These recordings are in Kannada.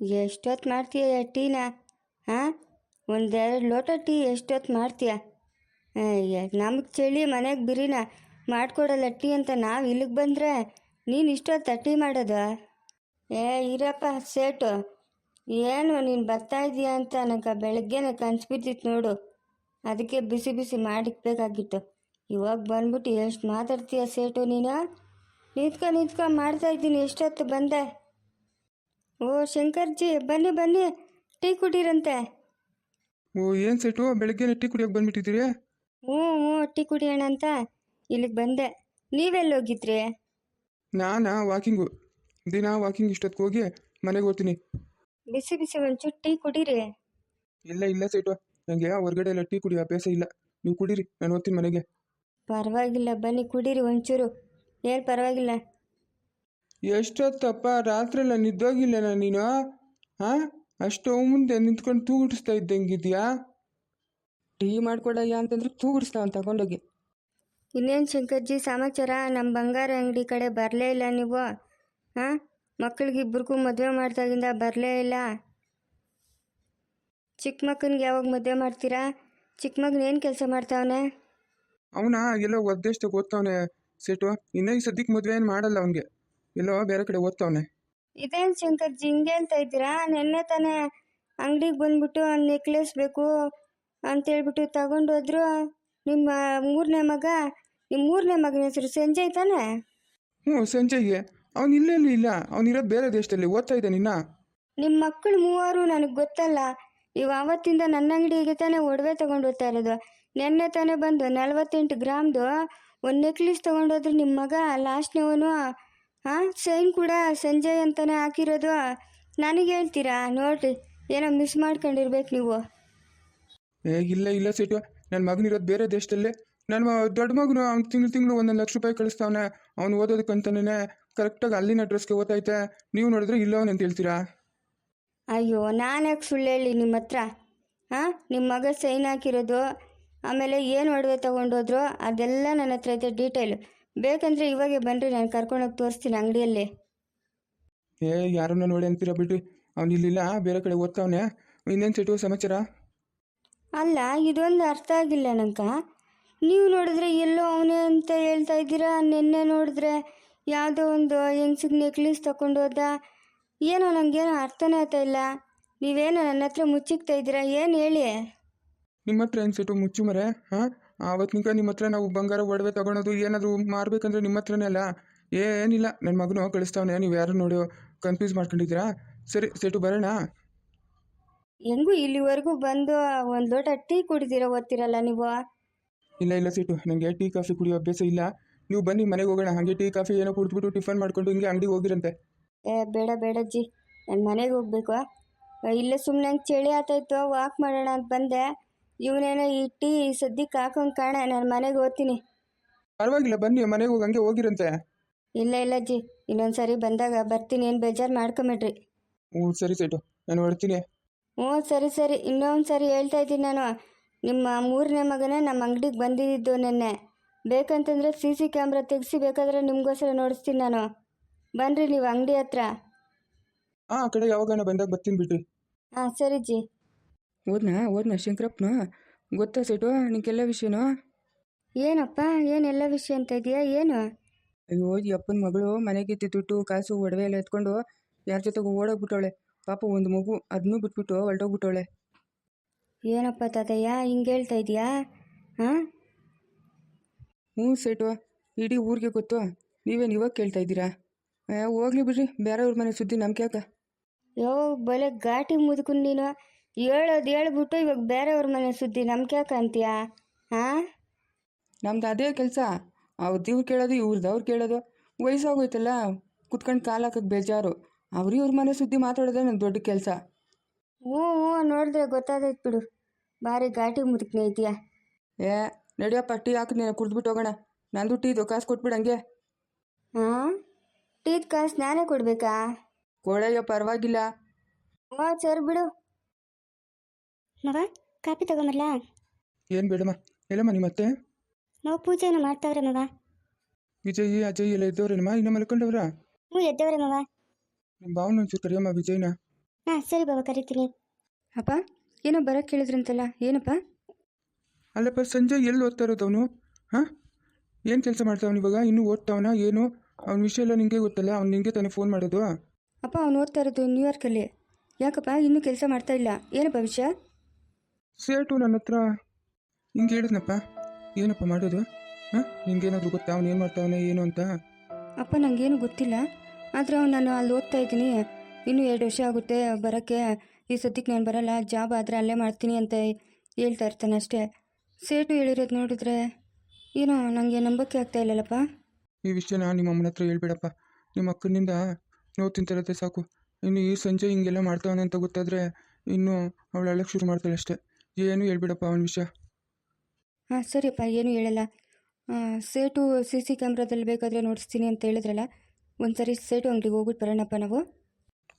ಎಷ್ಟೊತ್ತು ಮಾಡ್ತೀಯ ಟೀನ? ಹಾಂ ಒಂದೆರಡು ಲೋಟ ಟೀ ಎಷ್ಟೊತ್ತು ಮಾಡ್ತೀಯ? ನಮಗೆ ಚಳಿ ಮನೆಗೆ ಬಿರಿನ. ಮಾಡ್ಕೊಡಲ್ಲ ಟೀ ಅಂತ ನಾವು ಇಲ್ಲಿಗೆ ಬಂದರೆ? ನೀನು ಇಷ್ಟೊತ್ತು ಟೀ ಮಾಡೋದು? ಏ, ಇರಪ್ಪ, ಸೇಟು. ಏನು, ನೀನು ಬರ್ತಾ ಇದೀಯ ಅಂತ ನನಗೆ ಬೆಳಗ್ಗೆನೆ ಕನ್ಸ್ಬಿಟ್ಟಿತ್ತು ನೋಡು. ಅದಕ್ಕೆ ಬಿಸಿ ಬಿಸಿ ಮಾಡಿಕ್ಬೇಕಾಗಿತ್ತು ಇವಾಗ ಬಂದ್ಬಿಟ್ಟು ಎಷ್ಟು ಮಾತಾಡ್ತೀಯ ಸೇಟು ನೀನು? ನಿಂತ್ಕೊ ನಿಂತ್ಕೊ, ಮಾಡ್ತಾ ಇದ್ದೀನಿ, ಎಷ್ಟೊತ್ತು ಬಂದೆ? ಓ ಶಂಕರ್ಜಿ ಬನ್ನಿ ಬನ್ನಿ ಟೀ ಕುಡೀರಂತೆ. ಓ ಏನು ಸೆಟು ಬೆಳಗ್ಗೆ ಟೀ ಕುಡಿಯೋಕೆ ಬಂದ್ಬಿಟ್ಟಿದ್ದೀರಿ? ಹ್ಞೂ ಹ್ಞೂ ಟೀ ಕುಡಿಯೋಣ ಅಂತ ಇಲ್ಲಿಗೆ ಬಂದೆ. ನೀವೆಲ್ಲಿ ಹೋಗಿದ್ರಿ? ನಾನಾ ವಾಕಿಂಗು. ದಿನ ವಾಕಿಂಗ್ ಇಷ್ಟೊತ್ತಿಗೆ ಹೋಗಿ ಮನೆಗೆ ಹೋಗ್ತೀನಿ. ಬಿಸಿ ಬಿಸಿ ಒಂಚೂರು ಟೀ ಕುಡೀರಿ. ಇಲ್ಲ ಇಲ್ಲ ಸೈಟು. ನನಗೆ ಹೊರಗಡೆ ಎಲ್ಲ ಟೀ ಕುಡಿಯೋ ಅಭ್ಯಾಸ ಇಲ್ಲ. ನೀವು ಕುಡೀರಿ ನಾನು ಹೋಗ್ತೀನಿ ಮನೆಗೆ. ಪರವಾಗಿಲ್ಲ ಬನ್ನಿ ಕುಡೀರಿ ಒಂಚೂರು. ಏನು ಪರವಾಗಿಲ್ಲ. ಎಷ್ಟೊತ್ತಪ್ಪ? ರಾತ್ರಿ ಎಲ್ಲ ನಿದ್ದೋಗಿಲ್ಲ ನೀನು? ಹಾಂ ಅಷ್ಟು ಮುಂದೆ ನಿಂತ್ಕೊಂಡು ತೂಗಿಡಿಸ್ತಾ ಇದ್ದಂಗಿದ್ಯಾ? ಟೀ ಮಾಡ್ಕೊಡಯ್ಯ ಅಂತಂದ್ರೆ ತೂಗಿಡಿಸ್ತಾವ ತಗೊಂಡೋಗಿ. ಇನ್ನೇನು ಶಂಕರ್ಜಿ ಸಮಾಚಾರ? ನಮ್ಮ ಬಂಗಾರ ಅಂಗಡಿ ಕಡೆ ಬರಲೇ ಇಲ್ಲ ನೀವು. ಹಾಂ ಮಕ್ಕಳಿಗೆ ಇಬ್ಬರಿಗೂ ಮದುವೆ ಮಾಡ್ದಾಗಿಂದ ಬರಲೇ ಇಲ್ಲ. ಚಿಕ್ಕ ಮಕ್ಕನಿಗೆ ಯಾವಾಗ ಮದುವೆ ಮಾಡ್ತೀರಾ? ಚಿಕ್ಕ ಮಗನ ಏನು ಕೆಲಸ ಮಾಡ್ತಾವನೆ? ಅವನ? ಎಲ್ಲೋ ಒದ್ದೇಷ್ಟಕ್ಕೆ ಓದ್ತಾವನೆ ಸೆಟು ಇನ್ನೂ ಈ ಸದ್ಯಕ್ಕೆ ಮದುವೆ ಏನು ಮಾಡಲ್ಲ ಅವನಿಗೆ. ಎಲ್ಲೋ ಬೇರೆ ಕಡೆ ಓದ್ತಾವನೆ. ಇದೇನು ಶಂಕರ್ ಜಿಂಗೆ ಹೇಳ್ತಾ ಇದ್ದೀರಾ? ನಿನ್ನೆ ತಾನೆ ಅಂಗಡಿಗೆ ಬಂದ್ಬಿಟ್ಟು ನೆಕ್ಲೆಸ್ ಬೇಕು ಅಂತೇಳ್ಬಿಟ್ಟು ತಗೊಂಡೋದ್ರು ನಿಮ್ಮ ಮೂರನೇ ಮಗ ನಿಮ್ಮ ಮೂರನೇ ಮಗನ ಹೆಸರು ಸಂಜಯ್ ತಾನೆ? ಹ್ಞೂ ಸಂಜಯ್ಗೆ. ಅವ್ನು ಇಲ್ಲೇ ಇಲ್ಲ. ಅವನಿರೋದು ಬೇರೆ ದೇಶದಲ್ಲಿ ಓದ್ತಾ ಇದ್ದಾನೆ ಇನ್ನ. ನಿಮ್ಮ ಮಕ್ಕಳು ಮೂವರು ನನಗೆ ಗೊತ್ತಲ್ಲ. ನೀವು ಆವತ್ತಿಂದ ನನ್ನ ಅಂಗಡಿಗೆ ತಾನೇ ಒಡವೆ ತಗೊಂಡು ಹೋಗ್ತಾ ಇರೋದು. ನೆನ್ನೆ ತಾನೇ ಬಂದು ನಲವತ್ತೆಂಟು ಗ್ರಾಮ್ದು ಒಂದು ನೆಕ್ಲೆಸ್ ತಗೊಂಡೋದ್ರು ನಿಮ್ಮ ಮಗ ಲಾಸ್ಟ್ನವನು ಹಾಂ ಸೈನ್ ಕೂಡ ಸಂಜಯ್ ಅಂತಾನೆ ಹಾಕಿರೋದು. ನನಗೆ ಹೇಳ್ತೀರಾ? ನೋಡ್ರಿ ಏನೋ ಮಿಸ್ ಮಾಡ್ಕೊಂಡಿರ್ಬೇಕು ನೀವು. ಏ ಇಲ್ಲ ಇಲ್ಲ ಸೆಟು. ನನ್ನ ಮಗನಿರೋದು ಬೇರೆ ದೇಶದಲ್ಲೇ. ನನ್ನ ದೊಡ್ಡ ಮಗನು ಅವ್ನು ತಿಂಗಳು ತಿಂಗಳು ಒಂದೊಂದು ಲಕ್ಷ ರೂಪಾಯಿ ಕಳಿಸ್ತಾವನೆ. ಅವ್ನು ಓದೋದಕ್ಕಂತಾನೆ ಕರೆಕ್ಟಾಗಿ ಅಲ್ಲಿನ ಅಡ್ರೆಸ್ಗೆ ಓದ್ತೈತೆ ನೀವು ನೋಡಿದ್ರೆ ಇಲ್ಲವನ್ ಅಂತ ಹೇಳ್ತೀರಾ? ಅಯ್ಯೋ ನಾನು ಯಾಕೆ ಸುಳ್ಳು ಹೇಳಿ ನಿಮ್ಮ ಹತ್ರ? ಹಾಂ ನಿಮ್ಮ ಮಗ ಸೈನ್ ಹಾಕಿರೋದು. ಆಮೇಲೆ ಏನು ಒಡವೆ ತೊಗೊಂಡೋದ್ರು? ಅದೆಲ್ಲ ನನ್ನ ಹತ್ರ ಐತೆ ಡೀಟೇಲು. ಬೇಕಂದರೆ ಇವಾಗೆ ಬನ್ನಿರಿ ನಾನು ಕರ್ಕೊಂಡೋಗಿ ತೋರಿಸ್ತೀನಿ ಅಂಗಡಿಯಲ್ಲಿ. ಏ ಯಾರನ್ನ ನೋಡಿ ಅಂತೀರಾ ಬಿಡ್ರಿ. ಅವ್ನು ಇಲ್ಲಿಲ್ಲ ಬೇರೆ ಕಡೆ ಓದ್ತಾವನೆ. ಇನ್ನೇನು ಸೆಟು ಸಮಾಚಾರ? ಅಲ್ಲ ಇದೊಂದು ಅರ್ಥ ಆಗಿಲ್ಲ ನಂಕ ನೀವು ನೋಡಿದ್ರೆ ಎಲ್ಲೋ ಅವನೇ ಅಂತ ಹೇಳ್ತಾ ಇದ್ದೀರಾ? ನಿನ್ನೆ ನೋಡಿದ್ರೆ ಯಾವುದೋ ಒಂದು ಹೆಂಗ್ಸಿಗೆ ನೆಕ್ಲೆಸ್ ತಗೊಂಡು ಹೋದ. ಏನೋ ನನಗೇನೋ ಅರ್ಥನೇ ಆಗ್ತಾ ಇಲ್ಲ. ನೀವೇನೋ ನನ್ನ ಹತ್ರ ಮುಚ್ಚಿಕ್ತಾ ಇದ್ದೀರಾ? ಏನು ಹೇಳಿ? ನಿಮ್ಮ ಹತ್ರ ಏನು ಸೆಟು ಮುಚ್ಚು ಮರೆ ಹಾಂ? ಆವತ್ತಿನ ನಿಮ್ಮ ಹತ್ರ ನಾವು ಬಂಗಾರ ಒಡವೆ ತಗೊಳೋದು ಏನಾದರೂ ಮಾರಬೇಕಂದ್ರೆ ನಿಮ್ಮ ಹತ್ರನೇ ಅಲ್ಲ ಏನಿಲ್ಲ ನನ್ನ ಮಗನು ಕಳಿಸ್ತಾವನೆ ನೀವು ಯಾರು ನೋಡಿ ಕನ್ಫ್ಯೂಸ್ ಮಾಡ್ಕೊಂಡಿದ್ದೀರಾ? ಸರಿ ಸೆಟು ಬರೋಣ? ಹೆಂಗೂ ಇಲ್ಲಿವರೆಗೂ ಬಂದು ಒಂದು ಲೋಟ ಟೀ ಕುಡಿದಿರೋ ಓದ್ತಿರಲ್ಲ ನೀವು? ಇಲ್ಲ ಇಲ್ಲ ಸೀಟು ನನಗೆ ಟೀ ಕಾಫಿ ಕುಡಿಯೋ ಅಭ್ಯಾಸ ಇಲ್ಲ. ನೀವು ಬನ್ನಿ ಮನೆಗೆ ಹೋಗೋಣ ಹಾಗೆ ಟೀ ಕಾಫಿ ಏನೋ ಕುಡಿದ್ಬಿಟ್ಟು ಟಿಫನ್ ಮಾಡ್ಕೊಂಡು ಹಿಂಗೆ ಅಂಗಡಿಗೆ ಹೋಗಿರಂತೆ. ಏ ಬೇಡ ಬೇಡ ಅಜ್ಜಿ ನಾನು ಮನೆಗೆ ಹೋಗ್ಬೇಕು. ಇಲ್ಲೇ ಸುಮ್ಮನೆ ಹಂಗೆ ಚಳಿ ಆತಾಯ್ತು ವಾಕ್ ಮಾಡೋಣ ಅಂತ ಬಂದೆ. ಇವನೇನೋ ಈ ಟೀ ಸದ್ಯಕ್ಕೆ ಹಾಕೊಂಡು ಕಾಣ ನಾನು ಮನೆಗೆ ಹೋಗ್ತೀನಿ. ಪರವಾಗಿಲ್ಲ ಬನ್ನಿ ಮನೆಗೆ ಹೋಗಿ ಹಂಗೆ ಹೋಗಿರಂತೆ. ಇಲ್ಲ ಇಲ್ಲ ಅಜ್ಜಿ ಇನ್ನೊಂದು ಸಾರಿ ಬಂದಾಗ ಬರ್ತೀನಿ ಏನು ಬೇಜಾರು ಮಾಡ್ಕೊಂಬಿಡ್ರಿ. ಹ್ಞೂ ಸರಿ ಸೈಟು ನಾನು ಹೊಡ್ತೀನಿ ಹ್ಞೂ ಸರಿ ಸರಿ ಇನ್ನೊಂದು ಸಾರಿ ಹೇಳ್ತಾ ಇದ್ದೀನಿ ನಾನು. ನಿಮ್ಮ ಮೂರನೇ ಮಗನೇ ನಮ್ಮ ಅಂಗಡಿಗೆ ಬಂದಿದ್ದು ನೆನ್ನೆ. ಬೇಕಂತಂದರೆ ಸಿ ಸಿ ಕ್ಯಾಮ್ರಾ ತೆಗೆಸಿ ಬೇಕಾದರೆ ನಿಮಗೋಸ್ಕರ ನೋಡಿಸ್ತೀನಿ ನಾನು. ಬನ್ನಿರಿ ನೀವು ಅಂಗಡಿ ಹತ್ರ. ಹಾಂ ಆ ಕಡೆ ಯಾವಾಗನ ಬಂದಾಗ ಬರ್ತೀನಿ ಬಿಡ್ರಿ. ಹಾಂ ಸರಿ ಜಿ ಓದ್ನಾ? ಓದ್ನಾ ಶಂಕರಪ್ಪನ? ಗೊತ್ತಾ ಸೆಟು ನಿಂಗೆಲ್ಲ ವಿಷಯನೋ? ಏನಪ್ಪ ಏನೆಲ್ಲ ವಿಷಯ ಅಂತ ಇದೆಯಾ? ಏನು? ಅಯ್ಯೋ ಈ ಅಪ್ಪನ ಮಗಳು ಮನೆಗೆ ದುಡ್ಡು ಕಾಸು ಒಡವೆ ಎಲ್ಲ ಎತ್ಕೊಂಡು ಯಾರ ಜೊತೆಗೂ ಓಡೋಗ್ಬಿಟ್ಟವಳೆ. ಪಾಪ ಒಂದು ಮಗು ಅದನ್ನೂ ಬಿಟ್ಬಿಟ್ಟು ಹೊರಟೋಗ್ಬಿಟ್ಟವಳೆ ಏನಪ್ಪ ತಾತಯ್ಯ ಹಿಂಗೆ ಹೇಳ್ತಾ ಇದೆಯಾ? ಹಾಂ? ಹ್ಞೂ ಸೇಟು ಇಡೀ ಊರಿಗೆ ಗೊತ್ತು. ನೀವೇನು ಇವಾಗ ಕೇಳ್ತಾ ಇದ್ದೀರಾ? ಏ, ಹೋಗ್ಲಿ ಬಿಡ್ರಿ ಬೇರೆಯವ್ರ ಮನೆ ಸುದ್ದಿ ನಮ್ಗೆ ಯಾಕೆ ಯೋ ಬಲೆ ಘಾಟಿ ಮುದುಕು ನೀನು. ಹೇಳೋದು ಹೇಳ್ಬಿಟ್ಟು ಇವಾಗ ಬೇರೆಯವ್ರ ಮನೆ ಸುದ್ದಿ ನಮ್ಗೆ ಯಾಕೆ ಅಂತೀಯಾ? ಹಾಂ ನಮ್ದು ಅದೇ ಕೆಲಸ. ಅವ್ರದ್ದು ಇವ್ರು ಕೇಳೋದು ಇವ್ರದ್ದು ಅವ್ರು ಕೇಳೋದು. ವಯಸ್ಸಾಗೋಯ್ತಲ್ಲ ಕುತ್ಕೊಂಡು ಕಾಲು ಹಾಕಕ್ಕೆ ಬೇಜಾರು. ಅವ್ರು ಇವ್ರ ಮನೆ ಸುದ್ದಿ ಮಾತಾಡೋದೇ ನನ್ನ ದೊಡ್ಡ ಕೆಲಸ. ಹ್ಞೂ ಹ್ಞೂ ನೋಡಿದ್ರೆ ಗೊತ್ತಾಗೈತೆ ಬಿಡು. ಭಾರಿ ಘಾಟಿ ಮುದುಕ್ನೆ ಇದೆಯಾ? ಏ ನಡಿಯಪ್ಪ ಟೀ ಹಾಕಿದ್ನೇನೆ ಕುಡ್ದ್ಬಿಟ್ಟು ಹೋಗೋಣ. ನಂದು ಟೀದು ಕಾಸು ಕೊಟ್ಬಿಡು ಹಂಗೆ. ಹಾಂ ಟೀದು ಕಾಸು ನಾನೇ ಕೊಡಬೇಕಾ? ಕೊಡಯ್ಯೋ ಪರವಾಗಿಲ್ಲ. ಹ್ಞೂ ಸರಿ ಬಿಡು. ಮಗ ಕಾಪಿ ತಗೊಂಬರ್ಲ? ಏನು ಬೇಡಮ್ಮ ಎಲ್ಲಮ್ಮ ನಿಮ್ಮ ಮತ್ತೆ? ನಾವು ಪೂಜೆಯನ್ನು ಮಾಡ್ತಾವ್ರೆ ಮಗ ವಿಜಯ್ ಅಜಯ್ ಎಲ್ಲ ಇದ್ದವ್ರೇನಮ್ಮ? ಇನ್ನ ಮಲ್ಕೊಂಡವ್ರ? ಹ್ಞೂ ಎದ್ದವ್ರೆ ಮಗ ನಿಮ್ಮ ಭಾವನ ಒಂಚೂರು ಕರಿಯಮ್ಮ ವಿಜಯ್ನ. ಹಾಂ ಸರಿ ಬಾಬಾ ಕರಿತೀನಿ. ಅಪ್ಪ ಏನೋ ಬರೋಕ್ಕೆ ಕೇಳಿದ್ರಂತಲ್ಲ ಏನಪ್ಪ? ಅಲ್ಲಪ್ಪ ಸಂಜೆ ಎಲ್ಲಿ ಓದ್ತಾ ಇರೋದು ಅವನು? ಹಾಂ? ಏನು ಕೆಲಸ ಮಾಡ್ತಾವನು ಇವಾಗ? ಇನ್ನೂ ಓದ್ತಾವನ ಏನು? ಅವ್ನ ವಿಷಯ ಎಲ್ಲ ನಿಂಗೆ ಗೊತ್ತಲ್ಲ ಅವ್ನು ನಿಂಗೆ ತಾನೇ ಫೋನ್ ಮಾಡೋದು. ಅಪ್ಪ ಅವ್ನು ಓದ್ತಾ ಇರೋದು ನ್ಯೂಯಾರ್ಕಲ್ಲಿ ಯಾಕಪ್ಪ ಇನ್ನೂ ಕೆಲಸ ಮಾಡ್ತಾ ಇಲ್ಲ? ಏನಪ್ಪ ವಿಷಯ? ಸೇಟು ನನ್ನ ಹತ್ರ ಹಿಂಗೆ ಹೇಳಿದ್ನಪ್ಪ ಏನಪ್ಪ ಮಾಡೋದು? ಹಾಂ? ನಿಂಗೇನಾದರೂ ಗೊತ್ತಾ? ಅವ್ನು ಏನು ಮಾಡ್ತಾವನೆ ಏನು ಅಂತ? ಅಪ್ಪ ನನಗೇನು ಗೊತ್ತಿಲ್ಲ. ಆದರೆ ನಾನು ಅಲ್ಲಿ ಓದ್ತಾ ಇದ್ದೀನಿ. ಇನ್ನೂ ಎರಡು ವರ್ಷ ಆಗುತ್ತೆ ಬರೋಕ್ಕೆ. ಈ ಸದ್ಯಕ್ಕೆ ನಾನು ಬರಲ್ಲ. ಜಾಬ್ ಆದರೆ ಅಲ್ಲೇ ಮಾಡ್ತೀನಿ ಅಂತ ಹೇಳ್ತಾ ಇರ್ತಾನೆ ಅಷ್ಟೇ. ಸೇಟು ಹೇಳಿರೋದು ನೋಡಿದ್ರೆ ಏನೋ ನನಗೆ ನಂಬಕ್ಕೆ ಆಗ್ತಾ ಇಲ್ಲಲ್ಲಪ್ಪ. ಈ ವಿಷಯನ ನಿಮ್ಮ ಅಮ್ಮನ ಹತ್ರ ಹೇಳ್ಬೇಡಪ್ಪ. ನಿಮ್ಮ ಅಕ್ಕನಿಂದ ನೋವು ತಿಂತಿರತ್ತೆ ಸಾಕು. ಇನ್ನು ಈ ಸಂಜೆ ಹಿಂಗೆಲ್ಲ ಮಾಡ್ತಾವನೆ ಅಂತ ಗೊತ್ತಾದರೆ ಇನ್ನು ಅವಳು ಅಳಕ್ಕೆ ಶುರು ಮಾಡ್ತಾಳೆ ಅಷ್ಟೇ. ಏನು ಹೇಳ್ಬಿಡಪ್ಪ ಅವನ ವಿಷಯ? ಹಾಂ ಸರಿಯಪ್ಪ ಏನು ಹೇಳಲ್ಲ. ಸೇಟು ಸಿ ಸಿ ಕ್ಯಾಮ್ರಾದಲ್ಲಿ ಬೇಕಾದರೆ ನೋಡಿಸ್ತೀನಿ ಅಂತ ಹೇಳಿದ್ರಲ್ಲ ಒಂದ್ಸರಿ ಸೇಟು ಅಂಗಡಿಗೆ ಹೋಗ್ಬಿಟ್ಟು ಬರೋಣಪ್ಪ ನಾವು.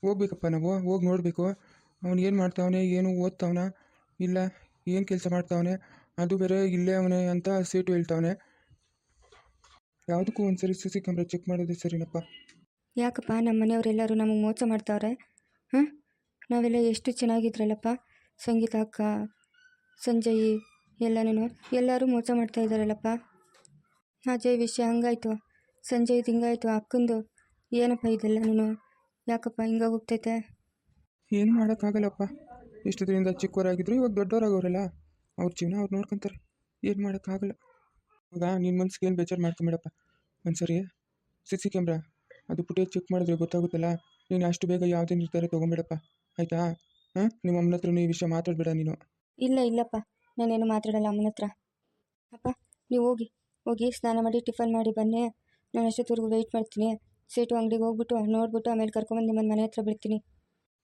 ಹೋಗ್ಬೇಕಪ್ಪ ನಾವು ಹೋಗಿ ನೋಡಬೇಕು. ಅವ್ನು ಏನು ಮಾಡ್ತಾವನೆ ಏನು ಓದ್ತಾವನ? ಇಲ್ಲ ಏನು ಕೆಲಸ ಮಾಡ್ತಾವನೆ? ಅದು ಬೇರೆ ಇಲ್ಲೇ ಅವನೇ ಅಂತ ಸೇಟು ಹೇಳ್ತಾವನೆ. ಯಾವುದಕ್ಕೂ ಒಂದ್ಸರಿ ಸಿ ಸಿ ಕ್ಯಾಮ್ರಾ ಚೆಕ್ ಮಾಡೋದು ಸರಿನಪ್ಪ. ಯಾಕಪ್ಪ ನಮ್ಮ ಮನೆಯವರೆಲ್ಲರೂ ನಮಗೆ ಮೋಸ ಮಾಡ್ತಾವ್ರೆ? ಹಾಂ? ನಾವೆಲ್ಲ ಎಷ್ಟು ಚೆನ್ನಾಗಿದ್ರಲ್ಲಪ್ಪ ಸಂಗೀತ ಅಕ್ಕ ಸಂಜಯ್, ಎಲ್ಲನೂ ಎಲ್ಲರೂ ಮೋಸ ಮಾಡ್ತಾ ಇದ್ದಾರಲ್ಲಪ್ಪ. ಅಜಯ್ ವಿಷಯ ಹಂಗಾಯ್ತು. ಸಂಜಯ್ ಹಿಂಗಾಯ್ತು ಅಕ್ಕಂದು. ಏನಪ್ಪ ಇದೆಲ್ಲನೂ ಯಾಕಪ್ಪ ಹಿಂಗಾಗಿ ಹೋಗ್ತೈತೆ ಏನು ಮಾಡೋಕ್ಕಾಗಲ್ಲಪ್ಪ. ದಿನದಿಂದ ಚಿಕ್ಕವರಾಗಿದ್ರು, ಇವಾಗ ದೊಡ್ಡವರಾಗವ್ರಲ್ಲ ಅವ್ರ ಜೀವನ ಅವ್ರು ನೋಡ್ಕೊಂತಾರೆ. ಏನು ಮಾಡೋಕ್ಕಾಗಲ್ಲ. ಇವಾಗ ನಿನ್ನ ಮನ್ಸಿಗೆ ಏನು ಬೇಜಾರು ಮಾಡ್ಕೊಂಬೇಡಪ್ಪ ಒಂದು ಸರಿ ಸಿ ಸಿ ಕ್ಯಾಮ್ರಾ, ಅದು ಫುಟೇಜ್ ಚೆಕ್ ಮಾಡಿದ್ರೆ ಗೊತ್ತಾಗುತ್ತಲ್ಲ. ನೀನು ಅಷ್ಟು ಬೇಗ ಯಾವುದೇ ನಿರ್ಧಾರ ತೊಗೊಂಬೇಡಪ್ಪ. ಆಯಿತಾ? ಹಾಂ? ನಿಮ್ಮ ಅಮ್ಮನ ಹತ್ರನೂ ಈ ವಿಷಯ ಮಾತಾಡಬೇಡ ನೀನು. ಇಲ್ಲ ಇಲ್ಲಪ್ಪ. ನಾನೇನು ಮಾತಾಡಲ್ಲ ಅಮ್ಮನ ಹತ್ರ. ಅಪ್ಪ ನೀವು ಹೋಗಿ ಹೋಗಿ ಸ್ನಾನ ಮಾಡಿ ಟಿಫನ್ ಮಾಡಿ ಬನ್ನಿ. ನಾನು ಅಷ್ಟೊತ್ತವರೆಗೂ ವೆಯ್ಟ್ ಮಾಡ್ತೀನಿ. ಸೀಟು ಅಂಗಡಿಗೆ ಹೋಗ್ಬಿಟ್ಟು ನೋಡ್ಬಿಟ್ಟು ಆಮೇಲೆ ಕರ್ಕೊಂಬಂದು ನಿಮ್ಮ ಮನೆ ಹತ್ರ ಬಿಡ್ತೀನಿ.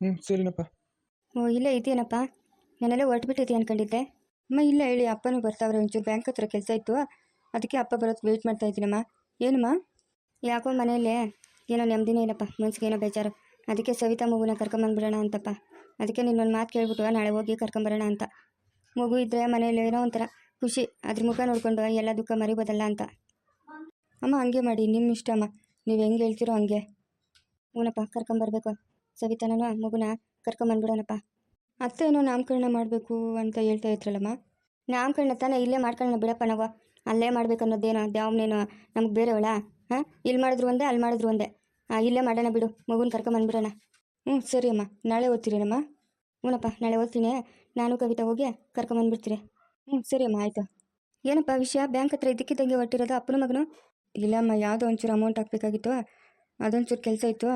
ಹ್ಞೂ ಸರಿನಪ್ಪ. ಓ ಇಲ್ಲ ಇದೆಯೇನಪ್ಪ ನಾನೆಲ್ಲ ಹೊರಟ್ಬಿಟ್ಟಿದ್ದೆ ಅನ್ಕೊಂಡಿದ್ದೆ. ಅಮ್ಮ ಇಲ್ಲ ಹೇಳಿ ಅಪ್ಪನೂ ಬರ್ತಾವ್ರೆ ಒಂಚೂರು ಬ್ಯಾಂಕ್ ಹತ್ರ ಕೆಲಸ ಇತ್ತು. ಅದಕ್ಕೆ ಅಪ್ಪ ಬರೋದು ವೆಯ್ಟ್ ಮಾಡ್ತಾ ಇದ್ದೀನಮ್ಮ. ಏನಮ್ಮ? ಯಾಕೋ ಮನೆಯಲ್ಲೇ ಏನೋ ನೆಮ್ಮದಿನೇ ಇಲ್ಲಪ್ಪ ಮನ್ಸಿಗೆ ಏನೋ ಬೇಜಾರು. ಅದಕ್ಕೆ ಸವಿತಾ ಮಗುನ ಕರ್ಕೊಂಬಂದ್ಬಿಡೋಣ ಅಂತಪ್ಪ. ಅದಕ್ಕೆ ನಿನ್ನೊಂದು ಮಾತು ಕೇಳ್ಬಿಟ್ಟು ನಾಳೆ ಹೋಗಿ ಕರ್ಕೊಂಬರೋಣ ಅಂತ. ಮಗು ಇದ್ದರೆ ಮನೇಲಿ ಏನೋ ಒಂಥರ ಖುಷಿ, ಅದ್ರ ಮುಖ ನೋಡ್ಕೊಂಡು ಎಲ್ಲ ದುಃಖ ಮರಿಬೋದಲ್ಲ ಅಂತ. ಅಮ್ಮ, ಹಂಗೆ ಮಾಡಿ ನಿಮ್ಮ ಇಷ್ಟ ಅಮ್ಮ. ನೀವು ಹೆಂಗೆ ಹೇಳ್ತೀರೋ ಹಂಗೆ. ಹ್ಞೂನಪ್ಪ ಕರ್ಕೊಂಬರ್ಬೇಕು ಸವಿತಾನೂ ಮಗುನ ಕರ್ಕೊಂಬಂದ್ಬಿಡೋಣಪ್ಪ ಅತ್ತೆ ಏನೋ ನಾಮಕರಣ ಮಾಡಬೇಕು ಅಂತ ಹೇಳ್ತಾ ಇದ್ರಲ್ಲಮ್ಮ. ನಾಮಕರಣ ತಾನೇ ಇಲ್ಲೇ ಮಾಡ್ಕೊಳ್ಳೋಣ ಬಿಡಪ್ಪ ನಾವು. ಅಲ್ಲೇ ಮಾಡ್ಬೇಕು ಅನ್ನೋದೇನೋ ದ್ಯಾವ್ನೇನೋ, ನಮ್ಗೆ ಬೇರೆವಳ ಹಾಂ? ಇಲ್ಲಿ ಮಾಡಿದ್ರು ಒಂದೇ ಅಲ್ಲಿ ಮಾಡಿದ್ರು ಒಂದೇ. ಇಲ್ಲೇ ಮಾಡೋಣ ಬಿಡು, ಮಗುನ ಕರ್ಕೊಂಬಂದ್ಬಿಡೋಣ ಹ್ಞೂ ಸರಿ ಅಮ್ಮ. ನಾಳೆ ಓದ್ತೀರೇನಮ್ಮ ಹ್ಞೂನಪ್ಪ ನಾಳೆ ಓದ್ತೀನಿ. ನಾನು ಕವಿತಾ ಹೋಗಿ ಕರ್ಕೊಂಬಂದ್ಬಿಡ್ತೀರಿ ಹ್ಞೂ ಸರಿ ಅಮ್ಮ, ಆಯಿತು. ಏನಪ್ಪ ವಿಷಯ? ಬ್ಯಾಂಕ್ ಹತ್ರ ಇದ್ದಕ್ಕಿದ್ದಂಗೆ ಹೊಟ್ಟಿರೋದು ಅಪ್ಪನ ಮಗನು? ಇಲ್ಲಮ್ಮ ಯಾವುದೋ ಒಂಚೂರು ಅಮೌಂಟ್ ಹಾಕ್ಬೇಕಾಗಿತ್ತು. ಅದೊಂಚೂರು ಕೆಲಸ ಇತ್ತು.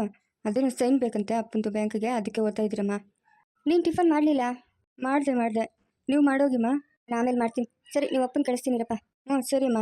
ಅದನ್ನು ಸೈನ್ ಬೇಕಂತೆ ಅಪ್ಪಂದು ಬ್ಯಾಂಕಿಗೆ. ಅದಕ್ಕೆ ಓದ್ತಾ ಇದ್ದೀರಮ್ಮ ನೀನು ಟಿಫನ್ ಮಾಡಲಿಲ್ಲ? ಮಾಡಿದೆ ಮಾಡಿದೆ. ನೀವು ಮಾಡೋಗಿಮ್ಮ ನಾನು ಆಮೇಲೆ ಮಾಡ್ತೀನಿ. ಸರಿ, ನೀವು ಅಪ್ಪನ ಕಳಿಸ್ತೀನಿರಪ್ಪ ಹ್ಞೂ ಸರಿಯಮ್ಮ